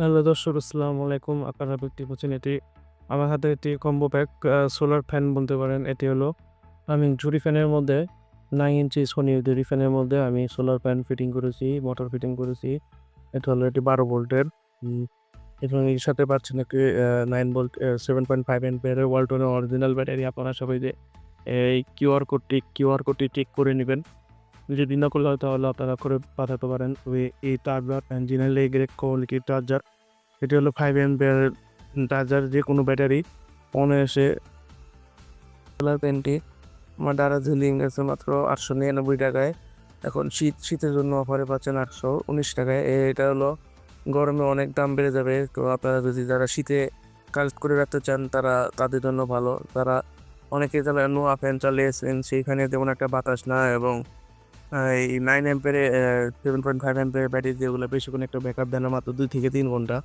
Hello দর্শক, আসসালামু আলাইকুম। আপনারা দেখতে পাচ্ছেন এটি আমার হাতে একটি কম্বো প্যাক সোলার ফ্যান বলতে পারেন। এটি হলো আমি জুরি ফ্যানের মধ্যে নাইন ইঞ্চি সোনি জুরি ফ্যানের মধ্যে আমি সোলার ফ্যান ফিটিং করেছি মোটর ফিটিং করেছি। এটা হলো এটি বারো ভোল্টের এবং এর সাথে পাচ্ছেন একটি nine volt seven point five N এম্পিয়ারের ওয়ালটনের অরিজিনাল ব্যাটারি আপনারা সবাই যে, এই কিউআর কোডটি কিউআর কোডটি চেক করে নেবেন। যদি না করলে হয় তাহলে আপনারা করে পাঠাতে পারেন। ওই এই চার্জার ইঞ্জিনের লেগের কোয়ালিটির চার্জার এটি হলো ফাইভ এম এম্পিয়ার চার্জার যে কোনো ব্যাটারি অনায়াসে সোলার প্যান্টটি আমার দ্বারা ঝুলিং গেছে মাত্র আটশো নিরানব্বই টাকায়। এখন শীত, শীতের জন্য অফারে পাচ্ছেন আটশো উনিশ টাকায়। এটা হলো গরমে অনেক দাম বেড়ে যাবে। তো আপনারা যদি যারা শীতে কাজ করে রাখতে চান, তারা তাদের জন্য ভালো। তারা অনেকে যারা নোয়া ফ্যান চালিয়েছেন, সেইখানে তেমন একটা বাতাস না এবং এই nine অ্যাম্পেরে seven point five ampere battery যেগুলো বেশিক্ষণ একটা ব্যাকআপ দেন মাত্র দুই থেকে তিন ঘণ্টা।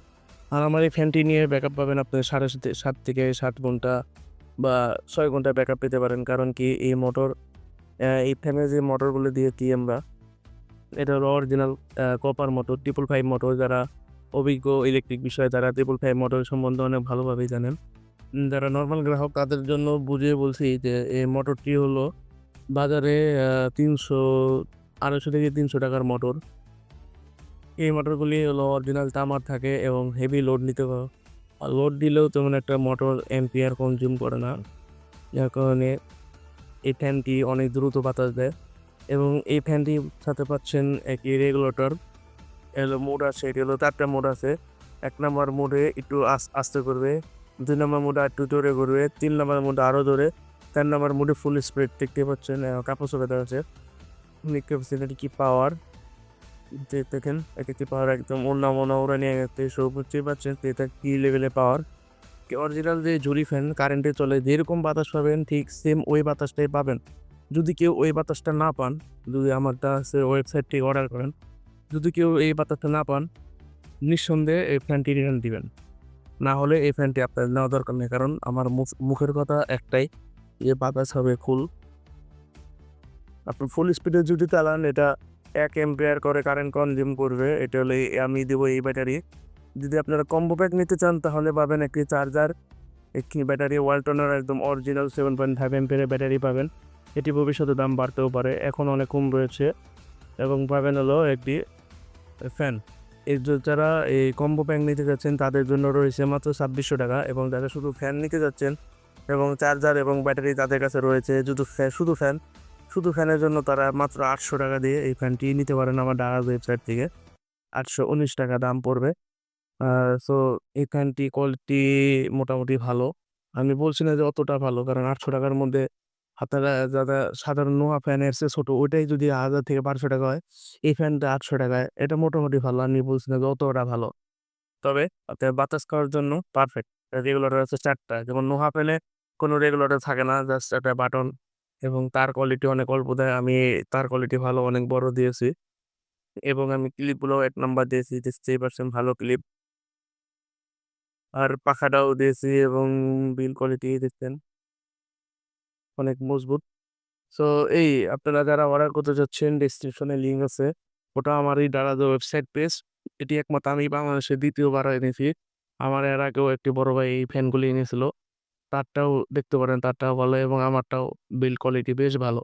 আর আমার এই ফ্যানটি নিয়ে ব্যাকআপ পাবেন আপনি সাড়ে সাত থেকে সাত ঘণ্টা বা ছয় ঘণ্টা ব্যাকআপ পেতে পারেন। কারণ কি এই মোটর এই ফ্যানের যে মোটরগুলো দিয়েছি আমরা, এটা হলো original copper motor triple five motor যারা অভিজ্ঞ ইলেকট্রিক বিষয়ে তারা ট্রিপল ফাইভ মোটর সম্বন্ধে অনেক ভালোভাবেই জানেন। যারা নর্মাল গ্রাহক, তাদের জন্য বুঝিয়ে বলছি যে এই মোটরটি হলো বাজারে তিনশো, আড়াইশো থেকে তিনশো টাকার মোটর। এই মোটরগুলি হলো অরিজিনাল তামার থাকে এবং হেভি লোড নিতে লোড দিলেও তেমন একটা মোটর এম্পিয়ার কনজিউম করে না। যার কারণে এই ফ্যানটি অনেক দ্রুত বাতাস দেয় এবং এই ফ্যানটি সাথে পাচ্ছেন একটি রেগুলেটর এলো মোড আছে, এটি হলো চারটা মোড আছে। এক নম্বর মোডে একটু আস- আস্তে করবে, দুই নম্বর মোডে একটু জোরে করবে, তিন নম্বর মোডে আরও জোরে। চার নাম্বার মোডে ফুল স্পিড দেখতে পাচ্ছেন কাপড় চোখে দেওয়া আছে। ক্যাপাসিটি কি পাওয়ার দেখেন একটি পাওয়ার একদম ওনা মোনা ওরা নিয়ে গেছে, সব বুঝতেই পারছেন এটা কী লেভেলে পাওয়ার অরিজিনাল যে জুরি ফ্যান কারেন্টে চলে, যেরকম বাতাস পাবেন, ঠিক সেম ওই বাতাসটাই পাবেন। যদি কেউ ওই বাতাসটা না পান, যদি আমারটা সে ওয়েবসাইট থেকে অর্ডার করেন, যদি কেউ এই বাতাসটা না পান, নিঃসন্দেহে এই ফ্যানটি রিটার্ন দিবেন। না হলে এই ফ্যানটি আপনার নেওয়া দরকার নেই, কারণ আমার মুখ- মুখের কথা একটাই যে বাতাস হবে ফুল। আপনি ফুল স্পিডে যদি চালান, এটা এক এম্পিয়ার করে কারেন্ট কনজিউম করবে। এটা হলে আমি দেবো এই ব্যাটারি যদি আপনারা কম্বো প্যাক নিতে চান, তাহলে পাবেন একটি চার্জার একটি ব্যাটারি ওয়ালটনের একদম অরিজিনাল সেভেন পয়েন্ট ফাইভ এম্পিয়ারের ব্যাটারি পাবেন। এটি ভবিষ্যতে দাম বাড়তেও পারে। এখন অনেক কম রয়েছে। এবং পাবেন হলো একটি ফ্যান যে যারা এই কম্বো প্যাক নিতে যাচ্ছেন, তাদের জন্য রয়েছে মাত্র ছাব্বিশশো টাকা। এবং যারা শুধু ফ্যান নিতে যাচ্ছেন এবং চার্জার এবং ব্যাটারি তাদের কাছে রয়েছে। শুধু শুধু ফ্যান, শুধু ফ্যানের জন্য তারা মাত্র আটশো টাকা দিয়ে এই ফ্যানটি নিতে পারেন আমার ডাকার ওয়েবসাইট থেকে। আটশো উনিশ টাকা দাম পড়বে। সো এই ফ্যানটি কোয়ালিটি মোটামুটি ভালো। আমি বলছি না যে অতটা ভালো, কারণ আটশো টাকার মধ্যে আপনারা যারা সাধারণ নোয়া ফ্যান এসছে ছোটো, ওইটাই যদি হাজার থেকে বারোশো টাকা হয়, এই ফ্যানটা আটশো টাকায়, এটা মোটামুটি ভালো। আমি বলছি না যে অতটা ভালো। তবে বাতাস খাওয়ার জন্য পারফেক্ট রেগুলার আছে চারটা। যেমন নোহা ফ্যানে কোনো রেগুলেটর থাকে না জাস্ট একটা বাটন এবং তার কোয়ালিটি অনেক অল্প দেয়। আমি তার কোয়ালিটি ভালো অনেক বড় দিয়েছি এবং আমি ক্লিপগুলো এক নাম্বার দিয়েছি দেখতেই পারছেন ভালো ক্লিপ আর পাখাটাও দিয়েছি এবং বিল কোয়ালিটি দেখছেন অনেক মজবুত। সো এই আপনারা যারা অর্ডার করতে চাচ্ছেন ডিসক্রিপশনে লিঙ্ক আছে। ওটা আমার এই দাদা ওয়েবসাইট পেজ এটি একমাত্র আমি বাংলাদেশে দ্বিতীয়বার এনেছি। আমার এর আগেও একটি বড় ভাই এই ফ্যানগুলি এনেছিল। তারটাও দেখতে পারেন তারটাও ভালো এবং আমারটাও বিল্ড কোয়ালিটি বেশ ভালো।